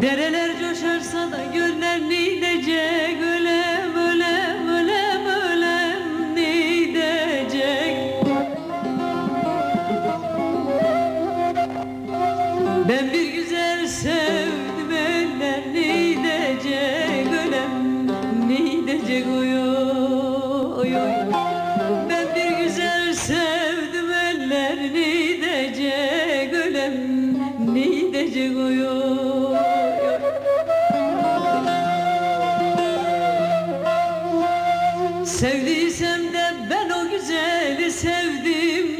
Dereler Sevdiysem de ben o güzeli sevdim.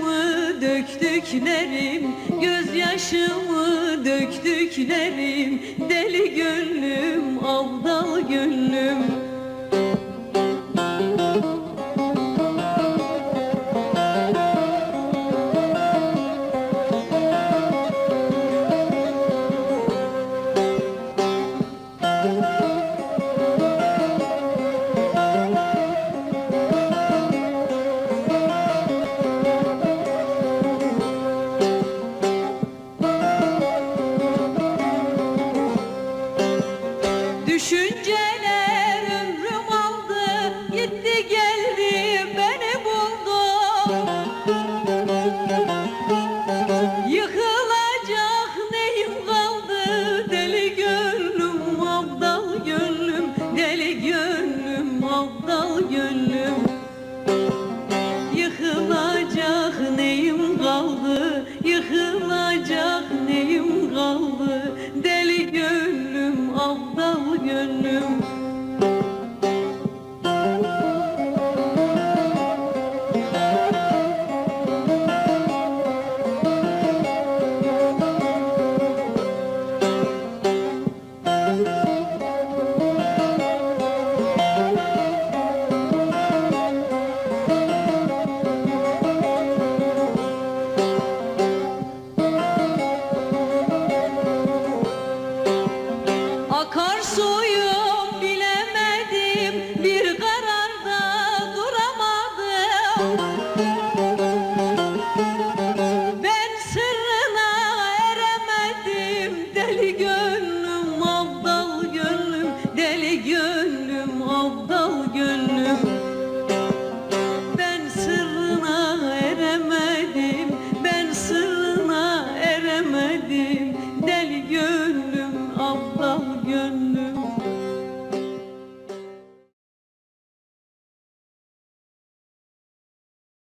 yaşımı döktüklerim göz yaşımı döktüklerim deli gönlüm avdal gönlüm. you.